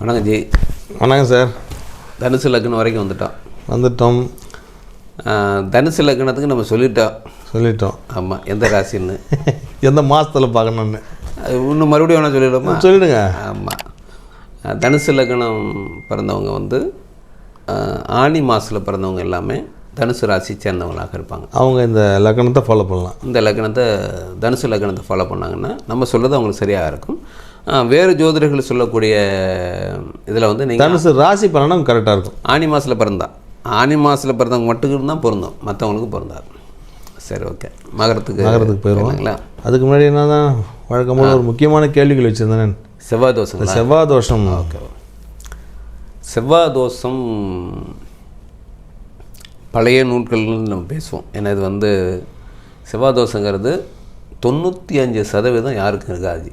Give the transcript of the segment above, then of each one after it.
வணக்கம் ஜி. வணக்கம் சார். தனுசு லக்னம் வரைக்கும் வந்துட்டோம். வந்துட்டோம் தனுசு லக்னத்துக்கு நம்ம சொல்லிட்டோம். சொல்லிட்டோம். ஆமாம் எந்த ராசின்னு. எந்த மாதத்தில் பார்க்கணுன்னு இன்னும் மறுபடியும் வேணால் சொல்லிடுமா சொல்லிடுங்க. ஆமாம் தனுசு லக்னம் பிறந்தவங்க வந்து ஆனி மாதத்தில் பிறந்தவங்க எல்லாமே தனுசு ராசி சேர்ந்தவங்களாக இருப்பாங்க. அவங்க இந்த லக்கணத்தை ஃபாலோ பண்ணலாம். இந்த லக்னத்தை தனுசு லக்னத்தை ஃபாலோ பண்ணாங்கன்னா நம்ம சொல்கிறது அவங்களுக்கு சரியாக இருக்கும். வேறு ஜோதிடர்கள் சொல்லக்கூடிய இதில் வந்து நீங்கள் தனுசு ராசி பண்ணணும் கரெக்டாக இருக்கும். ஆனி மாதத்தில் பிறந்தா ஆனி மாதத்தில் பிறந்தவங்க மட்டும் தான் பொருந்தும். மற்றவங்களுக்கு பொருந்தாது. சரி ஓகே. மகரத்துக்கு மகரத்துக்கு போயிடுவோம். போயிடலாங்களா அதுக்கு முன்னாடி என்ன தான் வழக்கம் போல ஒரு முக்கியமான கேள்விகள் வச்சுருந்தேன் செவ்வாய் தோசங்களா செவ்வாய் தோஷம். செவ்வாய் தோஷம் பழைய நூல்கள்னு நம்ம பேசுவோம். ஏன்னா இது வந்து செவ்வாய் தோஷங்கிறது தொண்ணூற்றி அஞ்சு சதவீதம் யாருக்கும் இருக்காது.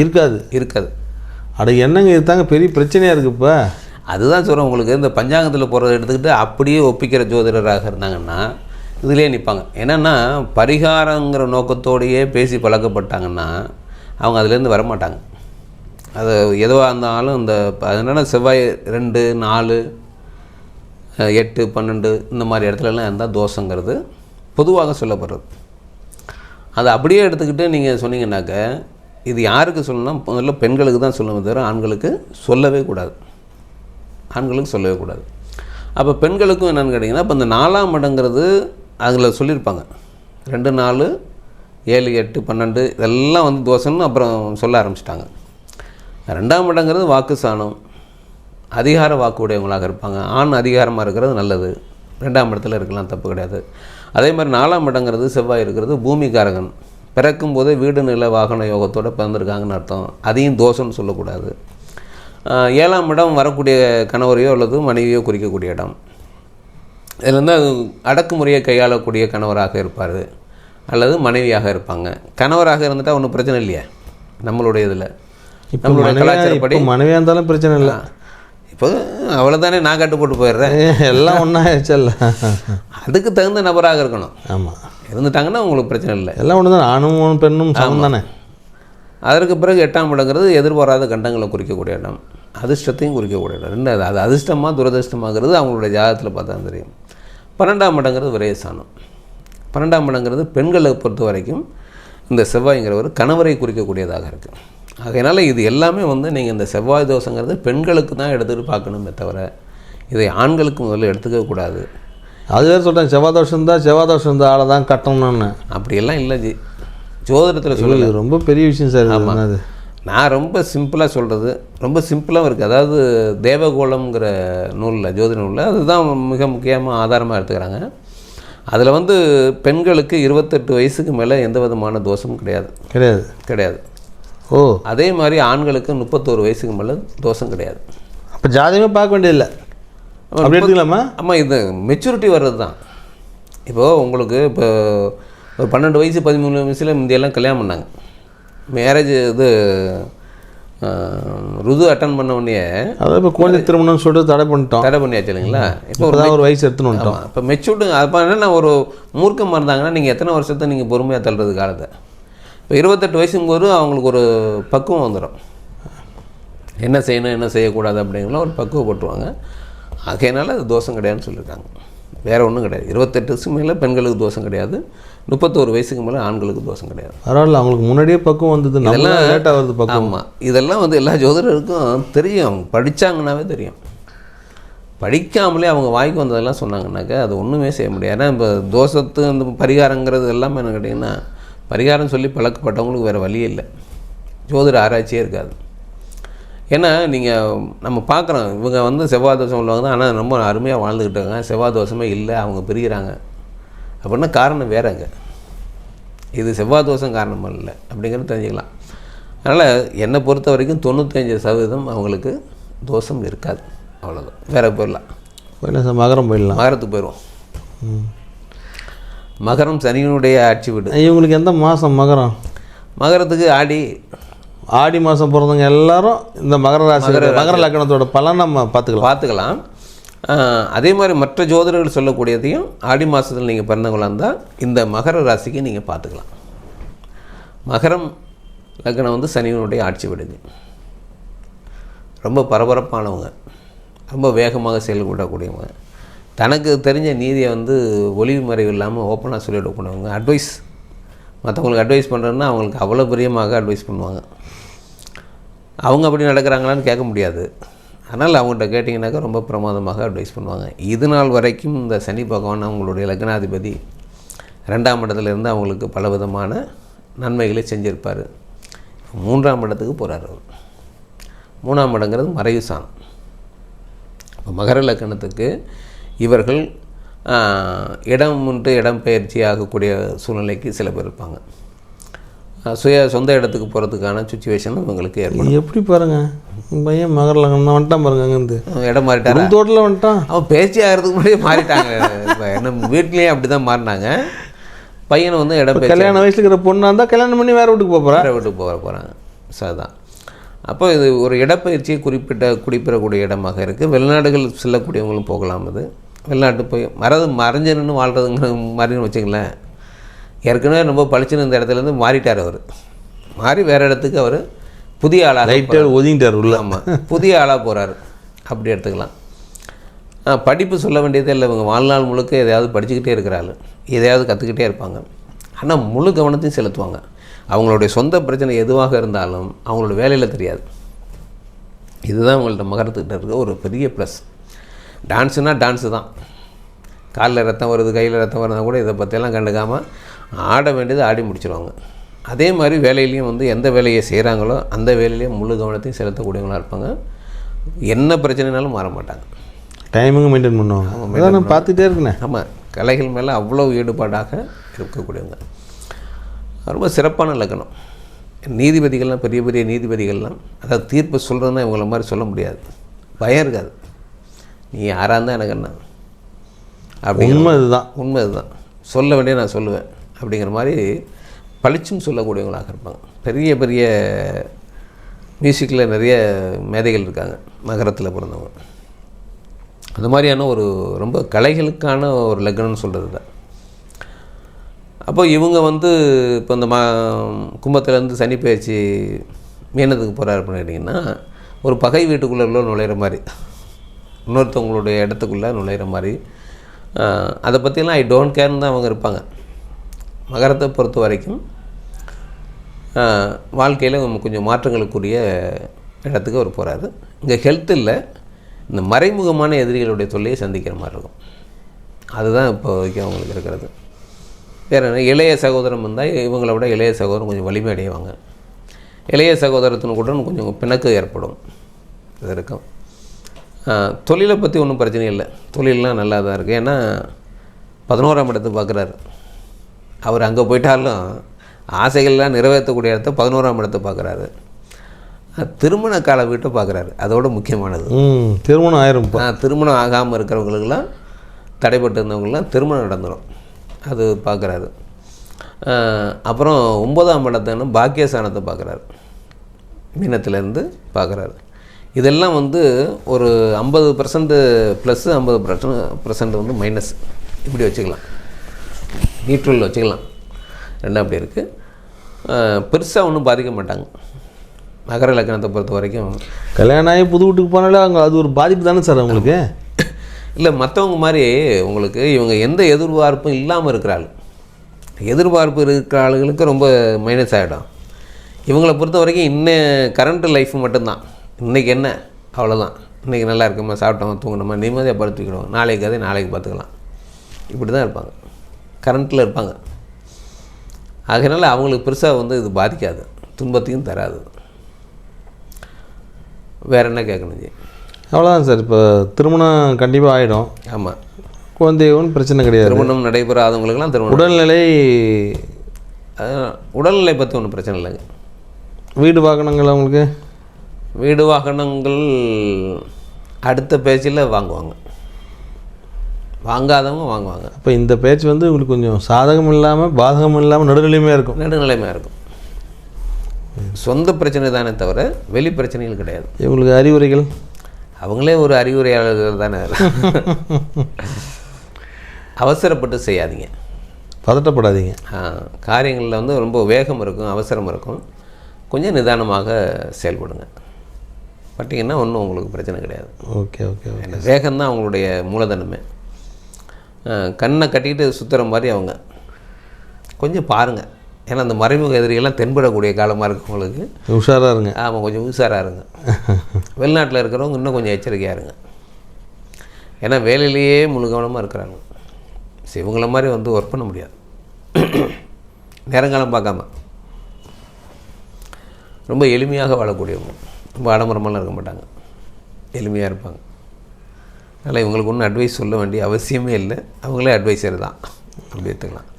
இருக்காது. இருக்காது. அட என்னங்க இதுதாங்க பெரிய பிரச்சனையாக இருக்குது இப்போ? அதுதான் சொல்கிறேன் உங்களுக்கு இந்த பஞ்சாங்கத்தில் போகிறத எடுத்துக்கிட்டு அப்படியே ஒப்பிக்கிற ஜோதிடராக இருந்தாங்கன்னா இதுலேயே நிற்பாங்க என்னென்னா பரிகாரங்கிற நோக்கத்தோடையே பேசி பழக்கப்பட்டாங்கன்னா அவங்க அதுலேருந்து வரமாட்டாங்க. அது எதுவாக இருந்தாலும் இந்த அதனால் செவ்வாய் ரெண்டு நாலு எட்டு பன்னெண்டு இந்த மாதிரி இடத்துலலாம் இருந்தால் தோஷங்கிறது பொதுவாக சொல்லப்படுறது. அதை அப்படியே எடுத்துக்கிட்டு நீங்கள் சொன்னீங்கன்னாக்க இது யாருக்கு சொல்லணும்னா முதல்ல பெண்களுக்கு தான் சொல்லணும் தவிர ஆண்களுக்கு சொல்லவே கூடாது. ஆண்களுக்கு சொல்லவே கூடாது. அப்போ பெண்களுக்கும் என்னென்னு கேட்டிங்கன்னா இப்போ இந்த நாலாம் இடங்கிறது அதில் சொல்லியிருப்பாங்க. ரெண்டு நாலு ஏழு எட்டு பன்னெண்டு இதெல்லாம் வந்து தோசைன்னு அப்புறம் சொல்ல ஆரம்பிச்சிட்டாங்க. ரெண்டாம் இடங்கிறது வாக்கு சாணம் அதிகார வாக்கு உடையவங்களாக இருப்பாங்க. ஆண் அதிகாரமாக இருக்கிறது நல்லது. ரெண்டாம் இடத்துல இருக்கலாம் தப்பு கிடையாது. அதே மாதிரி நாலாம் இடங்கிறது செவ்வாய் இருக்கிறது பூமிகாரகன் பிறக்கும் போதே வீடு நில வாகன யோகத்தோடு பிறந்திருக்காங்கன்னு அர்த்தம். அதையும் தோஷம்னு சொல்லக்கூடாது. ஏழாம் இடம் வரக்கூடிய கணவரையோ அல்லது மனைவியோ குறிக்கக்கூடிய இடம். இதில் வந்து அது அடக்குமுறையை கையாளக்கூடிய கணவராக இருப்பார். அல்லது மனைவியாக இருப்பாங்க. கணவராக இருந்துட்டால் ஒன்றும் பிரச்சனை இல்லையா. நம்மளுடைய இதில். நம்மளுடைய கலாச்சாரப்படி மனைவியாக இருந்தாலும் பிரச்சனை இல்லை. இப்போ அவ்வளோதானே நான் கட்டு போட்டு போயிடுறேன். எல்லாம் ஒன்றா ஆயிடுச்சல்ல அதுக்கு தகுந்த நபராக இருக்கணும். ஆமாம் இருந்துட்டாங்கன்னா உங்களுக்கு பிரச்சனை இல்லை. எல்லாம் ஒன்று தானே ஆணும் பெண்ணும் சமம் தானே அதற்கு பிறகு எட்டாம் இடங்கிறது எதிர்பாராத கண்டங்களை குறிக்கக்கூடிய இடம். அதிர்ஷ்டத்தையும் குறிக்கக்கூடிய இடம். ரெண்டாவது அது அதிர்ஷ்டமாக துரதிர்ஷ்டமாகிறது அவங்களுடைய ஜாதகத்தில் பார்த்தா தெரியும். பன்னெண்டாம் இடங்கிறது விரயசானம் பன்னெண்டாம் இடங்கிறது பெண்களை பொறுத்த வரைக்கும் இந்த செவ்வாய்ங்கிறவர் கணவரை குறிக்கக்கூடியதாக இருக்குது ஆகையினால இது எல்லாமே வந்து நீங்கள் இந்த செவ்வாய் தோஷங்கிறது பெண்களுக்கு தான் எடுத்துகிட்டு பார்க்கணுமே தவிர இதை ஆண்களுக்கு முதல்ல எடுத்துக்க கூடாது. அது வேறு சொல்கிறேன் செவ்வாய் தோஷம் இருந்தால் செவ்வாய் தோஷம் இருந்தால் ஆளை தான் கட்டணும்னு. அப்படியெல்லாம் இல்லை ஜி. ஜோதிடத்தில் சொல்ல இது ரொம்ப பெரிய விஷயம் சார் இது என்னது நான் ரொம்ப சிம்பிளாக சொல்கிறது ரொம்ப சிம்பிளாகவும் இருக்குது அதாவது தேவகோளம்ங்கிற நூலில் ஜோதி நூலில் அதுதான் மிக முக்கியமாக ஆதாரமாக எடுத்துக்கிறாங்க. அதில் வந்து பெண்களுக்கு இருபத்தெட்டு வயசுக்கு மேலே எந்த விதமான தோஷமும் கிடையாது. கிடையாது. கிடையாது. ஓ. அதே மாதிரி ஆண்களுக்கு முப்பத்தோரு வயசுக்கு மேலே தோஷம் கிடையாது. அப்போ ஜாதகமே பார்க்க வேண்டியதில்லை. அப்படி எடுத்துக்கலாமா? ஆமாம் இது மெச்சூரிட்டி வர்றது தான் இப்போது உங்களுக்கு இப்போ ஒரு பன்னெண்டு வயசு பதிமூணு வயசில் முந்தையெல்லாம் கல்யாணம் பண்ணாங்க. மேரேஜ் இது ருது அட்டன் பண்ண உடனே அதாவது இப்போ குழந்தை திருமணம்னு சொல்லிட்டு தடை பண்ணிட்டோம். தடை பண்ணியாச்சு இல்லைங்களா? இப்போ தான் ஒரு வயசு எடுத்துன்னு வந்துட்டோம். இப்போ மெச்சூர்டு அப்போ என்ன ஒரு மூர்க்கமாக இருந்தாங்கன்னா நீங்கள் எத்தனை வருஷத்தை நீங்கள் பொறுமையாக தள்ளுறது காலத்தை? இப்போ இருபத்தெட்டு வயசுங்கும்போது அவங்களுக்கு ஒரு பக்குவம் வந்துடும். என்ன செய்யணும் என்ன செய்யக்கூடாது அப்படிங்கிற ஒரு பக்குவப்பட்டுருவாங்க. ஆகையினால அது தோஷம் கிடையாதுன்னு சொல்லியிருக்காங்க. வேறு ஒன்றும் கிடையாது. இருபத்தெட்டு வயசுக்கு மேலே பெண்களுக்கு தோஷம் கிடையாது. முப்பத்தோரு வயசுக்கு மேலே ஆண்களுக்கு தோஷம் கிடையாது. பரவாயில்ல அவங்களுக்கு முன்னாடியே பக்குவம் வந்தது. நம்ம லேட்டாக வருது பக்குவம். ஆமாம் இதெல்லாம் வந்து எல்லா ஜோதிடருக்கும் தெரியும். படித்தாங்கன்னாவே தெரியும். படிக்காமலே அவங்க வாய்க்கு வந்ததெல்லாம் சொன்னாங்கன்னாக்கா அது ஒன்றுமே செய்ய முடியாது. ஏன்னா இப்போ தோஷத்து அந்த பரிகாரங்கிறது எல்லாமே என்ன கேட்டிங்கன்னா பரிகாரம் சொல்லி பழக்கப்பட்டவங்களுக்கு வேறு வழியே இல்லை. ஜோதிட ஆராய்ச்சியே இருக்காது. ஏன்னா நீங்கள் நம்ம பார்க்குறோம் இவங்க வந்து செவ்வாய் தோஷம் உள்ளவங்க தான் ஆனால் ரொம்ப அருமையாக வாழ்ந்துக்கிட்டாங்க செவ்வாய் தோஷமே இல்லை அவங்க பிரிகிறாங்க அப்படின்னா காரணம் வேறங்க இது செவ்வாய் தோஷம் காரணமாக இல்லை அப்படிங்கிறது தெரிஞ்சுக்கலாம். அதனால் என்னை பொறுத்த வரைக்கும் தொண்ணூத்தஞ்சு சதவீதம் அவங்களுக்கு தோஷம் இருக்காது. அவ்வளோதான் வேற போயிடலாம் போயிடலாம் மகரம் போயிடலாம். மகரத்துக்கு போயிடுவோம் மகரம் சனியினுடைய ஆட்சி வீடு. இவங்களுக்கு எந்த மாதம் மகரம்? மகரத்துக்கு ஆடி. ஆடி மாதம் பிறந்தவங்க எல்லாரும் இந்த மகர ராசி மகர லக்கணத்தோட பலன் நம்ம பார்த்துக்கலாம். பார்த்துக்கலாம். அதே மாதிரி மற்ற ஜோதிடர்கள் சொல்லக்கூடியதையும் ஆடி மாதத்தில் நீங்கள் பிறந்தவங்களா இருந்தால் இந்த மகர ராசிக்கு நீங்கள் பார்த்துக்கலாம். மகரம் லக்னம் வந்து சனியினுடைய ஆட்சி விடுது. ரொம்ப பரபரப்பானவங்க. ரொம்ப வேகமாக செயல்படக்கூடியவங்க. தனக்கு தெரிஞ்ச நீதியை வந்து ஒளிவு மறைவு இல்லாமல் ஓப்பனாக சொல்லிடக்கூடியவங்க அட்வைஸ் மற்றவங்களுக்கு அட்வைஸ் பண்ணுறதுன்னா அவங்களுக்கு அவ்வளோ பிரியமாக அட்வைஸ் பண்ணுவாங்க. அவங்க அப்படி நடக்கிறாங்களான்னு கேட்க முடியாது. அதனால் அவங்ககிட்ட கேட்டிங்கனாக்கா ரொம்ப பிரமாதமாக அட்வைஸ் பண்ணுவாங்க. இது நாள் வரைக்கும் இந்த சனி பகவான் அவங்களுடைய லக்னாதிபதி ரெண்டாம் இடத்துலேருந்து அவங்களுக்கு பல விதமான நன்மைகளை செஞ்சுருப்பார். மூன்றாம் இடத்துக்கு போகிறார் அவர். மூணாம் இடங்கிறது மறைவு சாணம். இப்போ மகர லக்கணத்துக்கு இவர்கள் இடம் விட்டு இடம் பயிற்சி ஆகக்கூடிய சூழ்நிலைக்கு சில பேர் இருப்பாங்க. சுய சொந்த இடத்துக்கு போகிறதுக்கான சுச்சுவேஷன் இவங்களுக்கு ஏற்படும். எப்படி பாருங்க? பையன் மகர லக்னம் வந்துட்டான் பாருங்க அங்கேருந்து. இடம் மாறிட்டாரா? தோட்டில் வந்துட்டான். அவன் பேச்சு ஆகிறதுக்கு முன்னாடியே மாறிட்டாங்க இப்போ என்ன வீட்லேயே அப்படி தான் மாறினாங்க. பையனை வந்து இடம் கல்யாண வயசுல இருக்கிற பொண்ணாக இருந்தால் கல்யாணம் பண்ணி வேற வீட்டுக்கு போக போகிறா வேற வீட்டுக்கு போக போகிறாங்க ஸோ அதுதான் அப்போ இது ஒரு இடப்பயிற்சியை குறிப்பிட்ட குடிப்பெறக்கூடிய இடமாக இருக்குது வெளிநாடுகள் செல்லக்கூடியவங்களும் போகலாம் அது. வெளிநாட்டு போய் மறது மறைஞ்சு நின்று வாழ்கிறதுங்கிற மாதிரின்னு வச்சுங்களேன் ஏற்கனவே ரொம்ப பளிச்சுன்னு இந்த இடத்துலேருந்து மாறிட்டார் அவர். மாறி வேறு இடத்துக்கு அவர் புதிய ஆளாக லைட்டாக ஒதுங்கிட்டார் உள்ள. ஆமாம் புதிய ஆளாக போகிறாரு அப்படி எடுத்துக்கலாம். படிப்பு சொல்ல வேண்டியதே இல்லை. இவங்க வாழ்நாள் முழுக்க எதையாவது படிச்சுக்கிட்டே இருக்கிறாள் எதையாவது கற்றுக்கிட்டே இருப்பாங்க. ஆனால் முழு கவனத்தையும் செலுத்துவாங்க. அவங்களுடைய சொந்த பிரச்சனை எதுவாக இருந்தாலும் அவங்களோட வேலையில் தெரியாது. இதுதான் உங்கள்ட்ட மகரத்துக்கிட்ட இருக்க ஒரு பெரிய ப்ளஸ் டான்ஸுனா டான்ஸு தான். காலில் ரத்தம் வருது கையில் ரத்தம் வருதா கூட இதை பற்றியெல்லாம் கண்டுக்காமல் ஆட வேண்டியது ஆடி முடிச்சிருவாங்க. அதே மாதிரி வேலையிலையும் வந்து எந்த வேலையை செய்கிறாங்களோ அந்த வேலையிலையும் முழு கவனத்தையும் செலுத்தக்கூடியவங்களா இருப்பாங்க. என்ன பிரச்சனைனாலும் மாற மாட்டாங்க. டைமிங்கும் மெயின்டைன் பண்ணுவாங்க. நான் பார்த்துட்டே இருக்கேனே. ஆமாம் கலைகள் மேலே அவ்வளோ ஈடுபாடாக இருக்கக்கூடியவங்க. ரொம்ப சிறப்பான லக்கணம். நீதிபதிகள்லாம் பெரிய பெரிய நீதிபதிகள்லாம் அதாவது தீர்ப்பு சொல்கிறதுனா இவங்கள மாதிரி சொல்ல முடியாது. பயம் இருக்காது. நீ யாராக இருந்தால் எனக்கு என்ன? அப்படிங்கிற உண்மை இதுதான் உண்மை இதுதான் சொல்ல வேண்டிய நான் சொல்லுவேன். அப்படிங்கிற மாதிரி பளிச்சுன்னு சொல்லக்கூடியவங்களாக இருப்பாங்க. பெரிய பெரிய மியூசிக்கில் நிறைய மேதைகள் இருக்காங்க நகரத்தில் பிறந்தவங்க. அந்த மாதிரியான ஒரு ரொம்ப கலைகளுக்கான ஒரு லக்னம்னு சொல்கிறது தான். அப்போ இவங்க வந்து இப்போ இந்த மா கும்பத்துலேருந்து சனி பயிற்சி மீனத்துக்கு போகிறாரு அப்படின்னு கேட்டிங்கன்னா ஒரு பகை வீட்டுக்குள்ளே உள்ள நுழையிற மாதிரி. இன்னொருத்தவங்களுடைய இடத்துக்குள்ளே நுழையிற மாதிரி. அதை பற்றிலாம் ஐ டோன்ட் கேர்னு தான் அவங்க இருப்பாங்க. மகரத்தை பொறுத்த வரைக்கும் வாழ்க்கையில் கொஞ்சம் மாற்றங்களுக்குரிய இடத்துக்கு அவர் போகிறாரு இங்கே ஹெல்த் இல்லை இந்த மறைமுகமான எதிரிகளுடைய தொல்லையை சந்திக்கிற மாதிரி இருக்கும். அதுதான் இப்போ வரைக்கும் அவங்களுக்கு இருக்கிறது. வேறு என்ன இளைய சகோதரம் வந்தால் இவங்களை விட இளைய சகோதரம் கொஞ்சம் வலிமை அடைவாங்க. இளைய சகோதரத்தின் கூட கொஞ்சம் பிணக்கு ஏற்படும். இது இருக்கும். தொழிலை பற்றி ஒன்றும் பிரச்சனை இல்லை. தொழிலெலாம் நல்லா தான் இருக்குது ஏன்னா பதினோராம் இடத்தை பார்க்குறாரு அவர் அங்கே போயிட்டாலும் ஆசைகள்லாம் நிறைவேற்றக்கூடிய இடத்த பதினோராம் இடத்தை பார்க்குறாரு திருமண கால வீட்டை பார்க்குறாரு அதோட முக்கியமானது. திருமணம் ஆயிரும் திருமணம் ஆகாமல் இருக்கிறவங்களுக்கெல்லாம் தடைப்பட்டு இருந்தவங்களாம் திருமணம் நடந்துடும் அது பார்க்குறாரு அப்புறம் ஒன்பதாம் இடத்தைன்னு பாக்கியஸ்தானத்தை பார்க்குறாரு மீனத்திலேருந்து பார்க்குறாரு இதெல்லாம் வந்து ஒரு ஐம்பது பர்சன்ட் ப்ளஸ்ஸு ஐம்பது பர்சன்ட் பர்சன்ட் வந்து மைனஸ் இப்படி வச்சுக்கலாம். நியூட்ரல் வச்சுக்கலாம். ரெண்டும் அப்படி இருக்குது பெருசாக ஒன்றும் பாதிக்க மாட்டாங்க. மகர லக்கணத்தை பொறுத்த வரைக்கும். கல்யாணம் ஆகி புது வீட்டுக்கு போனாலே அவங்க அது ஒரு பாதிப்பு தானே சார் அவங்களுக்கு? இல்லை மற்றவங்க மாதிரி உங்களுக்கு இவங்க எந்த எதிர்பார்ப்பும் இல்லாமல் இருக்கிறாள் எதிர்பார்ப்பு இருக்கிற ஆளுகளுக்கு ரொம்ப மைனஸ் ஆகிடும் இவங்கள பொறுத்த வரைக்கும் இன்னும் கரண்ட் லைஃப் மட்டும்தான். இன்றைக்கி என்ன? அவ்வளோதான் இன்றைக்கி நல்லா இருக்குமா? சாப்பிட்டோமா? தூங்கினோமா? நிம்மதியாக படுத்துக்கிடுவோம் நாளைக்கு கதை நாளைக்கு பார்த்துக்கலாம். இப்படி தான் இருப்பாங்க. கரண்ட்டில் இருப்பாங்க. அதனால் அவங்களுக்கு பெருசாக வந்து இது பாதிக்காது. துன்பத்தையும் தராது. வேறு என்ன கேட்கணும் ஜி அவ்வளோதான் சார். இப்போ திருமணம் கண்டிப்பாக ஆகிடும் ஆமாம் குழந்தையும் பிரச்சனை கிடையாது. திருமணம் நடைபெறாதவங்களுக்கெல்லாம் திருமணம். உடல்நிலை உடல்நிலை பற்றி ஒன்றும் பிரச்சனை இல்லைங்க. வீடு பார்க்கணுங்களா அவங்களுக்கு? வீடு வாகனங்கள் அடுத்த பேச்சில் வாங்குவாங்க. வாங்காதவங்க வாங்குவாங்க. அப்போ இந்த பேச்சு வந்து உங்களுக்கு கொஞ்சம் சாதகம் இல்லாமல் பாதகம் இல்லாமல் நடுநிலைமையாக இருக்கும். நடுநிலைமையாக இருக்கும். சொந்த பிரச்சனை தானே தவிர வெளி பிரச்சனைகள் கிடையாது. இவங்களுக்கு அறிவுரைகள்? அவங்களே ஒரு அறிவுரையாளர்கள் தானே. அவசரப்பட்டு செய்யாதீங்க. பதட்டப்படாதீங்க. காரியங்களில் வந்து ரொம்ப வேகம் இருக்கும் அவசரம் இருக்கும். கொஞ்சம் நிதானமாக செயல்படுங்க. பட்டிங்கன்னா ஒன்றும் உங்களுக்கு பிரச்சனை கிடையாது. Okay okay okay. வேகம்தான் அவங்களுடைய மூலதனமே. கண்ணை கட்டிக்கிட்டு சுற்றுற மாதிரி அவங்க. கொஞ்சம் பாருங்கள் ஏன்னா அந்த மறைமுக எதிரிகள்லாம் தென்படக்கூடிய காலமாக இருக்கு உங்களுக்கு உஷாராக இருங்க. ஆமாம் கொஞ்சம் உஷாராக இருங்க. வெளிநாட்டில் இருக்கிறவங்க இன்னும் கொஞ்சம் எச்சரிக்கையாக இருங்க. ஏன்னா வேலையிலேயே முழு கவனமாக இருக்கிறாங்க. சரி இவங்கள மாதிரி வந்து ஒர்க் பண்ண முடியாது. நேரங்காலம் பார்க்காம. ரொம்ப எளிமையாக வாழக்கூடியவங்க. ரொம்ப ஆடம்பரமெல்லாம் இருக்க மாட்டாங்க. எளிமையாக இருப்பாங்க. அதனால் இவங்களுக்கு ஒன்றும் அட்வைஸ் சொல்ல வேண்டிய அவசியமே இல்லை. அவங்களே அட்வைசர் தான் அப்படி எடுத்துக்கலாம்.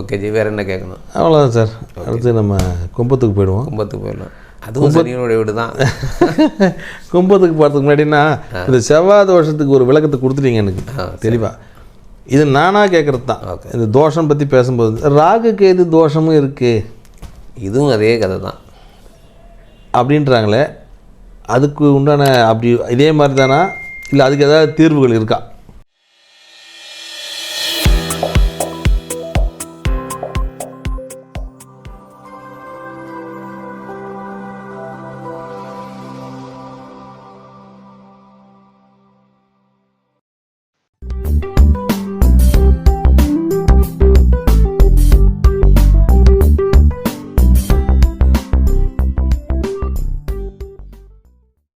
ஓகே ஜி வேறு என்ன கேட்கணும்? அவ்வளோதான் சார். அடுத்து நம்ம கும்பத்துக்கு போயிடுவோம். கும்பத்துக்கு போயிடலாம். அதுவும் சனியோட வீடு தான் கும்பத்துக்கு போகிறதுக்கு முன்னாடினா இந்த செவ்வாய் தோஷத்துக்கு ஒரு விளக்கத்தை கொடுத்துட்டீங்க எனக்கு. தெளிவாக இது நானாக கேட்குறது தான். இந்த தோஷம் பற்றி பேசும்போது ராகு கேது தோஷமும் இருக்குது இதுவும் அதே கதை தான் அப்படின்றாங்களே அதுக்கு உண்டான அப்படி இதே மாதிரி தானா இல்லை அதுக்கு ஏதாவது தீர்வுகள் இருக்கா?